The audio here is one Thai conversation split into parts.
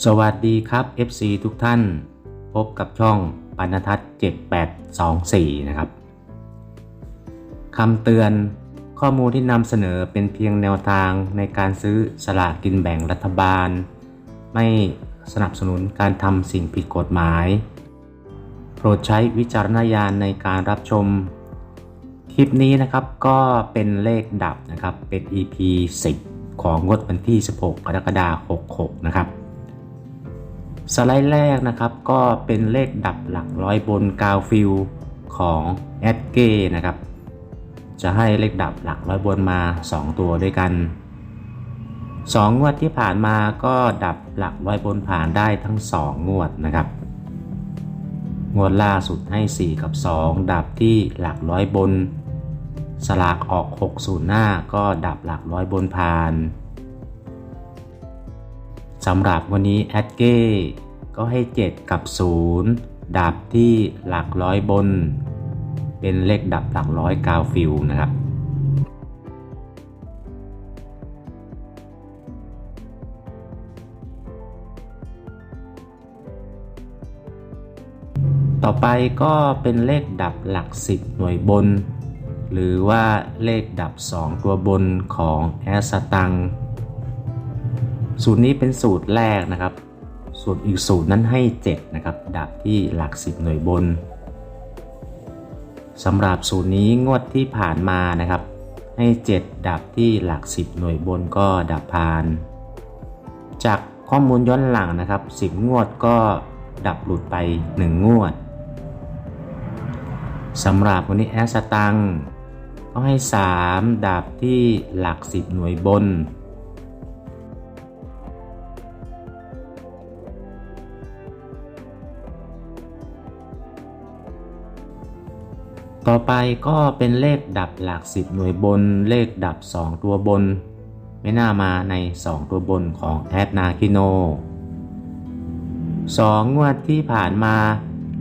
สวัสดีครับ FC ทุกท่าน พบกับช่องปันทัศน์7824 นะครับคำเตือนข้อมูลที่นำเสนอเป็นเพียงแนวทางในการซื้อสลากกินแบ่งรัฐบาล ไม่สนับสนุนการทำสิ่งผิดกฎหมาย โปรดใช้วิจารณญาณในการรับชม คลิปนี้นะครับก็เป็นเลขดับนะครับเป็น EP 10 ของงวดวันที่ 16 กรกฎาคม66 นะครับ สไลด์แรกนะครับก็เป็นเลขดับหลักร้อยบนกาวฟิลของแอดเก้นะครับ จะให้เลขดับหลักร้อยบนมา 2 ตัวด้วยกัน 2 งวดที่ผ่านมาก็ดับหลักร้อยบนผ่านได้ทั้ง 2 งวดนะครับ งวดล่าสุดให้ 4 กับ 2 ดับที่หลักร้อยบน สลากออก 60หน้าก็ดับหลักร้อยบนผ่าน สำหรับวันนี้แอดเก้ก็ให้ 7 กับ 0 ดับที่หลักร้อยบน เป็นเลขดับหลักร้อยกาวฟิลนะครับ ต่อไปก็เป็นเลขดับหลัก 10 หน่วยบน หรือว่าเลขดับ 2 ตัวบนของแอสตัง สูตรนี้เป็นสูตรแรกนะครับ ส่วนอีกสูตรนั้นให้ 7 นะครับ ดับที่หลัก 10 หน่วยบนสำหรับสูตรนี้งวดที่ผ่านมานะครับ ให้ 7 ดับที่หลัก 10 หน่วยบนก็ดับผ่าน จากข้อมูลย้อนหลังนะครับ 10 งวดก็ดับหลุดไป 1 งวดสำหรับวันนี้แอสตังก็ให้ 3 ดับที่หลัก 10 หน่วยบน ต่อไปก็เป็นเลขดับหลัก 10 หน่วยบน เลขดับ 2 ตัวบน ไม่น่ามาใน 2 ตัวบนของแอดนาคิโน 2 งวดที่ผ่านมา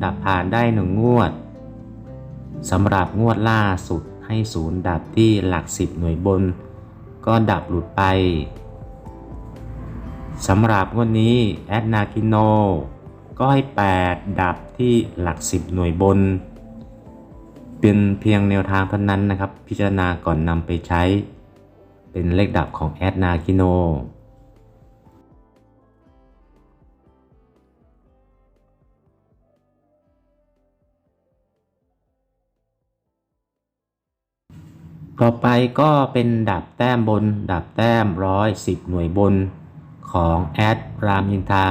ดับผ่านได้ 1 งวดสำหรับงวดล่าสุดให้ศูนย์ดับที่หลัก 10 หน่วยบน ก็ดับหลุดไปสำหรับงวดนี้แอดนาคิโนก็ให้ 8 ดับที่หลัก 10 หน่วยบน เป็นเพียงแนวทางเท่านั้นนะครับ พิจารณาก่อนนำไปใช้ เป็นเลขดับของแอดนาคิโนต่อไปก็เป็นดับแต้มบน ดับแต้มร้อยสิบหน่วยบนของแอดรามินทา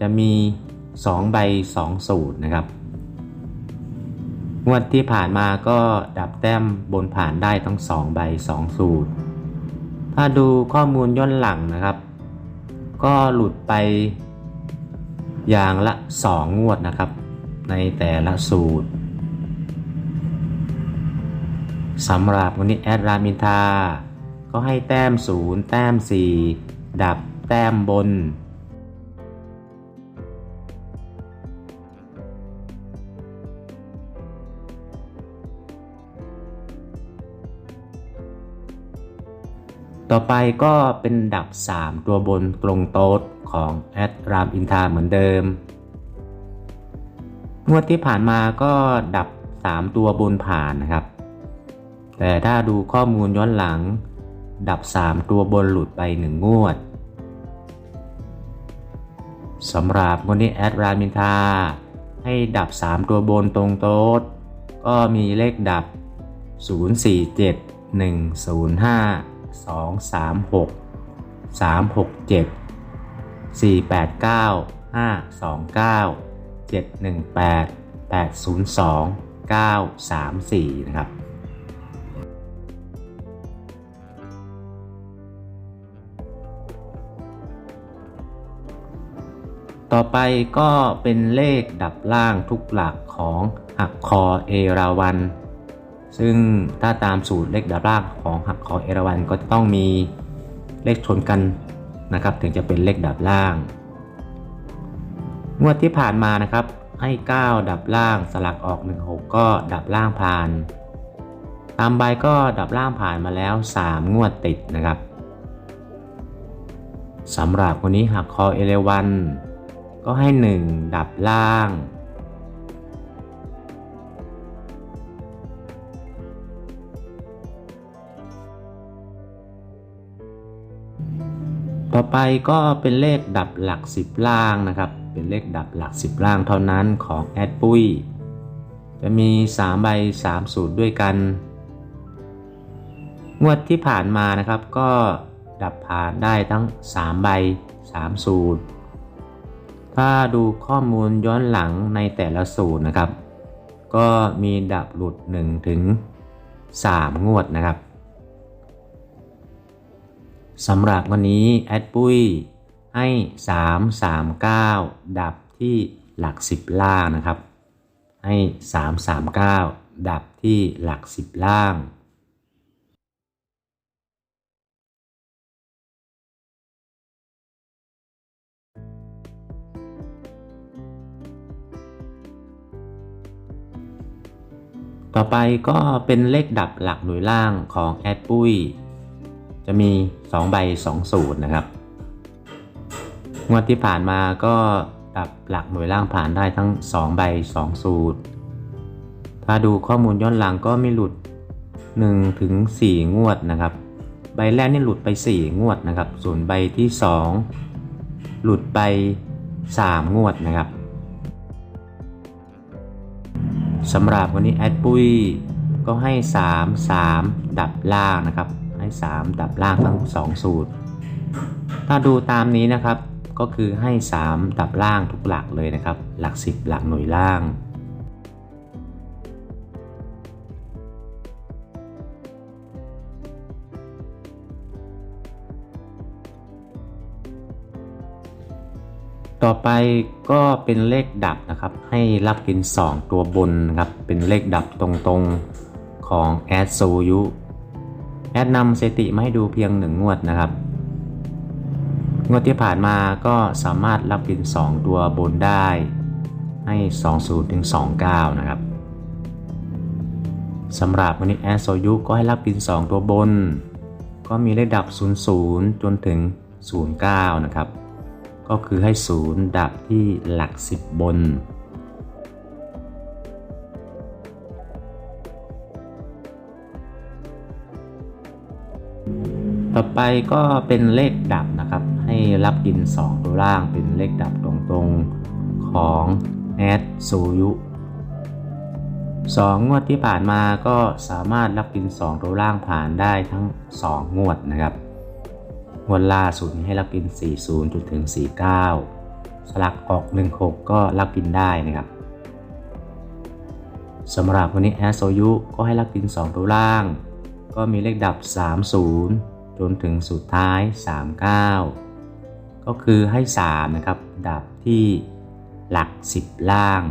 จะมี 2 ใบ 2 สูตรนะครับ งวดที่ผ่านมาก็ดับแต้มบนผ่านได้ทั้ง 2 ใบ 2 สูตร ถ้าดูข้อมูลย้อนหลังนะครับ ก็หลุดไปอย่างละ 2 งวดนะครับ ในแต่ละสูตรสำหรับวันนี้แอดรามินทา ก็ให้แต้ม 0 แต้ม 4 ดับแต้มบน ต่อไปก็เป็นดับ 3 ตัวบนตรงโต๊ดของแอดรามอินทาเหมือนเดิม งวดที่ผ่านมาก็ดับ 3 ตัวบนผ่านนะครับ แต่ถ้าดูข้อมูลย้อนหลัง ดับ 3 ตัวบนหลุดไป 1 งวดสำหรับงวดนี้แอดรามินทา ให้ดับ 3 ตัวบนตรงโต๊ดก็มีเลขดับ 047 105 236 367 489 529 718 802 934 นะครับต่อไปก็เป็นเลขดับล่างทุกหลักของหักคอเอราวัน ซึ่งถ้าตามสูตรเลขดับล่างของหักคอเอราวันก็จะต้องมีเลขชนกันนะครับ ถึงจะเป็นเลขดับล่าง งวดที่ผ่านมานะครับ ให้ 9 ดับล่างสลักออก 16 ก็ดับล่างผ่าน ตามใบก็ดับล่างผ่านมาแล้ว 3 งวดติดนะครับสำหรับคนนี้หักคอเอเลวันก็ให้ 1 ดับล่าง ต่อไปก็เป็นเลขดับหลัก 10 ล่างนะครับ เป็นเลขดับหลัก 10 ล่างเท่านั้นของแอดปุ้ย จะมี 3 ใบ 3 สูตรด้วยกัน งวดที่ผ่านมานะครับก็ดับผ่านได้ทั้ง 3 ใบ 3 สูตร ถ้าดูข้อมูลย้อนหลังในแต่ละสูตรนะครับ ก็มีดับหลุด 1 ถึง 3 งวดนะครับ สำหรับวันนี้แอดปุ้ยให้ 3 3 9 ดับที่หลัก 10 ล่างนะครับ ให้ 3 3 9 ดับที่หลัก 10 ล่างต่อไปก็เป็นเลขดับหลักหน่วยล่างของแอดปุ้ย จะมี 2 ใบ 2 สูตรนะครับ งวดที่ผ่านมาก็ดับหลักหน่วยล่างผ่านได้ทั้ง 2 ใบ 2 สูตร ถ้าดูข้อมูลย้อนหลังก็มีหลุด1ถึง4งวดนะครับ ใบแรกนี่หลุดไป 4 งวดนะครับ ส่วนใบที่ 2 หลุดไป 3 งวดนะครับสำหรับวันนี้แอดปุ้ยก็ให้ 3 3 ดับล่างนะครับ ให้3ดับล่างทั้ง 2 สูตร ถ้าดูตามนี้นะครับ ก็คือให้ 3 ดับล่างทุกหลักเลยนะครับ หลัก 10 หลักหน่วยล่างต่อไปก็เป็นเลขดับนะครับ ให้รับกิน 2 ตัวบนนะครับ เป็นเลขดับตรงๆของแอดโซยุ ดนำสถิติมาให้ดูเพียง1งงวดนะครับ งวดที่ผ่านมาก็สามารถรับกิน 2 ตัวบนได้ให้ 20ถึง29 นะครับสำหรับวันนี้แอดโซยุก็ให้รับกิน 2 ตัวบน ก็มีเลขดับ 00 จนถึง 09 นะครับ ก็คือให้ศูนย์ดับที่หลัก 10 บน ต่อไปก็เป็นเลขดับนะครับ ให้รับกิน 2 ตัวล่างเป็นเลขดับตรงๆของแอดซูยุสองงวดที่ผ่านมาก็สามารถรับกิน 2 ตัวล่างผ่านได้ทั้ง 2 งวดนะครับ งวดล่าสุดให้รับกิน 40จนถึง 49 สลักออก 16 ก็รับกินได้นะครับสำหรับวันนี้แอสโซยุก็ให้รับกิน 2 ตัวล่าง ก็มีเลขดับ 30 จนถึงสุดท้าย 39 ก็คือให้ 3 นะครับ ดับที่หลัก 10 ล่าง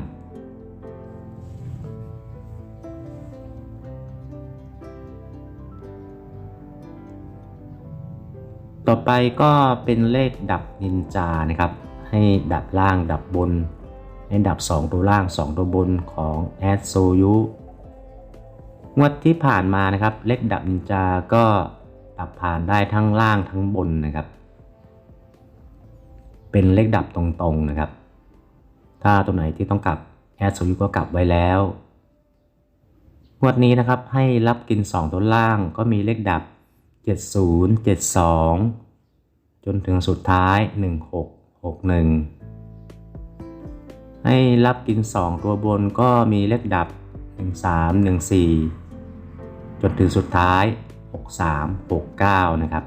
ต่อไปก็เป็นเลขดับนินจานะครับ ให้ดับล่างดับบนให้ดับ 2 ตัวล่าง 2 ตัวบนของแอดโซยุงวดที่ผ่านมานะครับ เลขดับนินจาก็ ดับผ่านได้ทั้งล่างทั้งบนนะครับ เป็นเลขดับตรงๆนะครับ ถ้าตัวไหนที่ต้องกลับแอดโซยุก็กลับไว้แล้วงวดนี้นะครับให้รับกิน 2 ตัวล่างก็มีเลขดับ 70 72 จนถึงสุดท้าย 1661 ให้รับกิน 2 ตัวบนก็มีเลขดับ 13 14 จนถึงสุดท้าย 63 69 นะครับ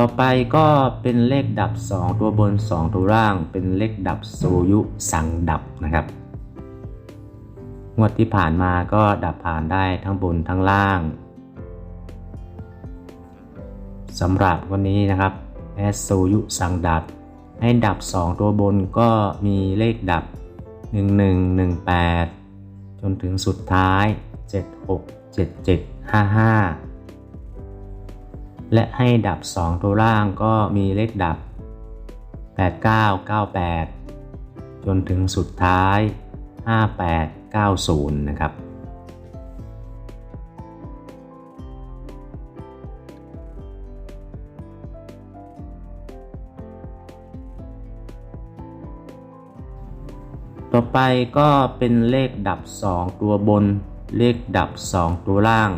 ต่อไปก็เป็นเลขดับ 2 ตัวบน 2 ตัวล่าง เป็นเลขดับโซยุสังดับนะครับ งวดที่ผ่านมาก็ดับผ่านได้ทั้งบนทั้งล่างสำหรับวันนี้นะครับแอสโซยุสังดับ ให้ดับ 2 ตัวบนก็มีเลขดับ 1118 จนถึงสุดท้าย 767755 และให้ดับ 2 ตัวล่างก็มีเลขดับ 8998 จนถึงสุดท้าย 58 90 นะครับ ต่อไปก็เป็นเลขดับ 2 ตัวบน เลขดับ 2 ตัวล่าง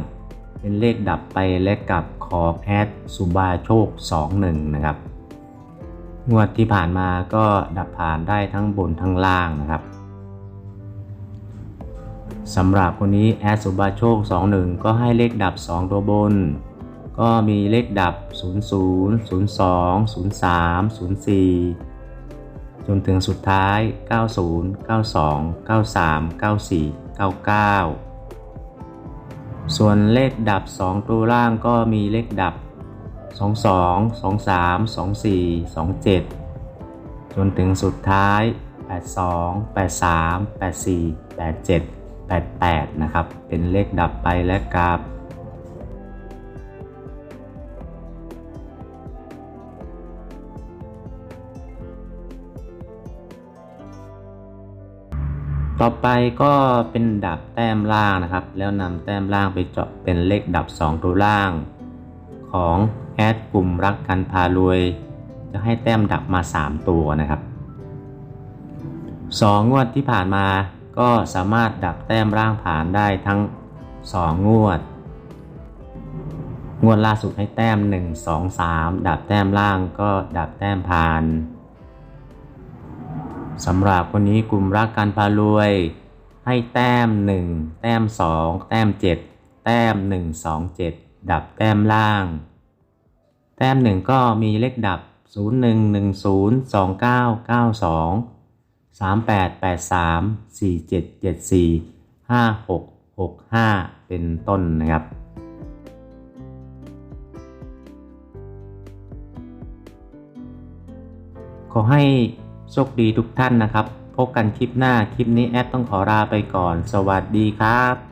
เป็นเลขดับไปและกลับของแอดสุบาโชค 21 นะครับ งวดที่ผ่านมาก็ดับผ่านได้ทั้งบนทั้งล่างนะครับสำหรับคนนี้แอดสุบาโชค 21 ก็ให้เลขดับ 2 ตัวบน ก็มีเลขดับ 00 02 03 04 จนถึงสุดท้าย 90 92 93 94 99 ส่วนเลขดับ 2 ตัวล่างก็มีเลขดับ 22 23 24 27 จนถึงสุดท้าย 82 83 84 87 88 นะครับ เป็นเลขดับไปและกราฟ ต่อไปก็เป็นดับแต้มล่างนะครับ แล้วนำแต้มล่างไปเจาะเป็นเลขดับ 2 ตัวล่าง ของแอดกลุ่มรักกันพารวย จะให้แต้มดับมา 3 ตัวนะครับ 2 งวดที่ผ่านมาก็สามารถดับแต้มล่างผ่านได้ทั้ง 2 งวด งวดล่าสุดให้แต้ม 1 2 3 ดับแต้มล่างก็ดับแต้มผ่าน สำหรับคนนี้กลุ่มรักการพารวย ให้แต้ม 1 แต้ม 2 แต้ม 7 แต้ม 1 2 7 ดับแต้มล่าง แต้ม 1 ก็มีเลขดับ 0 1 1 0 2 9 9 2 3 8 8 3 4 7 7 4 5 6 6 5 เป็นต้นนะครับขอให้ โชคดีทุกท่านนะครับ พบกันคลิปหน้า คลิปนี้แอดต้องขอลาไปก่อน สวัสดีครับ